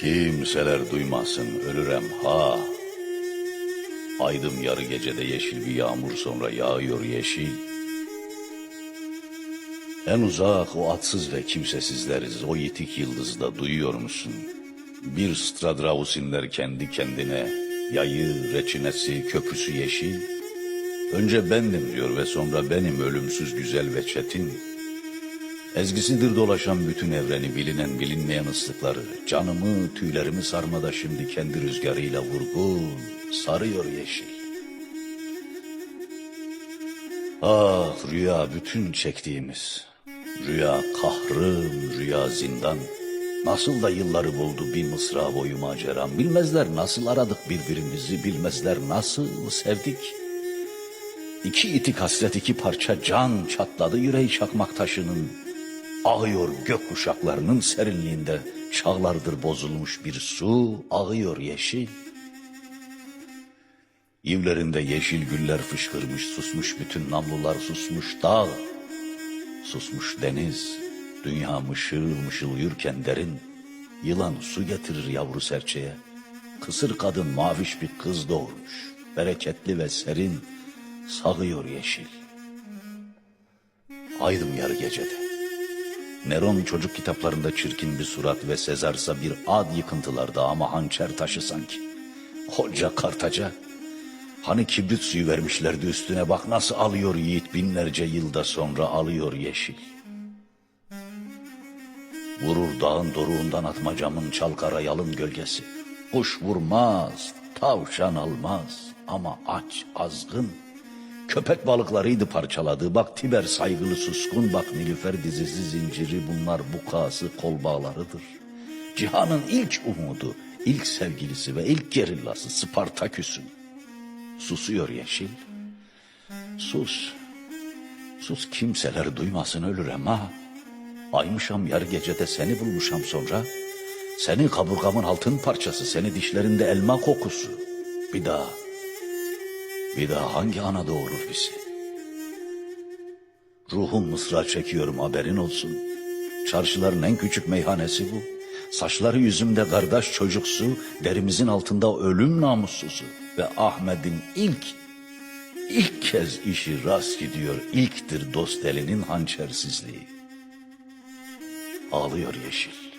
kimseler duymasın ölürem ha. Aydım yarı gecede yeşil bir yağmur sonra yağıyor yeşil. En uzak o atsız ve kimsesizleriz o yitik yıldızda duyuyor musun? Bir Stradraus inler kendi kendine, yayı, reçinesi, köprüsü yeşil. Önce bendim diyor ve sonra benim ölümsüz güzel ve çetin. Ezgisidir dolaşan bütün evreni bilinen bilinmeyen ıslıkları. Canımı, tüylerimi sarmada şimdi kendi rüzgarıyla vurgun, sarıyor yeşil. Ah rüya bütün çektiğimiz. Rüya kahrım, rüya zindan. Nasıl da yılları buldu bir mısra boyu maceram. Bilmezler nasıl aradık birbirimizi, bilmezler nasıl sevdik. İki itik hasret iki parça can çatladı yüreği çakmak taşının. Ağıyor gök kuşaklarının serinliğinde çağlardır bozulmuş bir su ağıyor yeşil. Yivlerinde yeşil güller fışkırmış susmuş bütün namlular susmuş dağ. Susmuş deniz, dünya mışıl mışıl uyurken derin. Yılan su getirir yavru serçeye. Kısır kadın maviş bir kız doğurmuş. Bereketli ve serin, sağıyor yeşil. Aydım yarı gecede. Neron çocuk kitaplarında çirkin bir surat ve Sezarsa bir ad yıkıntılarda ama hançer taşı sanki. Koca kartaca. Hani kibrit suyu vermişlerdi üstüne bak nasıl alıyor yiğit binlerce yılda sonra alıyor yeşil. Vurur dağın doruğundan atmacamın çalkara yalın gölgesi. Kuş vurmaz, tavşan almaz ama aç azgın. Köpek balıklarıydı parçaladığı. Bak Tiber saygılı suskun. Bak Nilüfer dizisi zinciri. Bunlar bukası kol bağlarıdır. Cihanın ilk umudu, ilk sevgilisi ve ilk gerillası Spartaküs'ün. Susuyor yeşil. Sus. Sus kimseler duymasın ölürem ha. Aymışam yarı gecede seni bulmuşam sonra. Seni kaburgamın altın parçası, seni dişlerinde elma kokusu. Bir daha bir daha hangi ana doğurur bizi? Ruhum mısra çekiyorum haberin olsun. Çarşıların en küçük meyhanesi bu. Saçları yüzümde kardeş çocuksu, derimizin altında ölüm namussuzu. Ve Ahmet'in ilk, ilk kez işi rast gidiyor. İlktir dost elinin hançersizliği. Ağlıyor yeşil.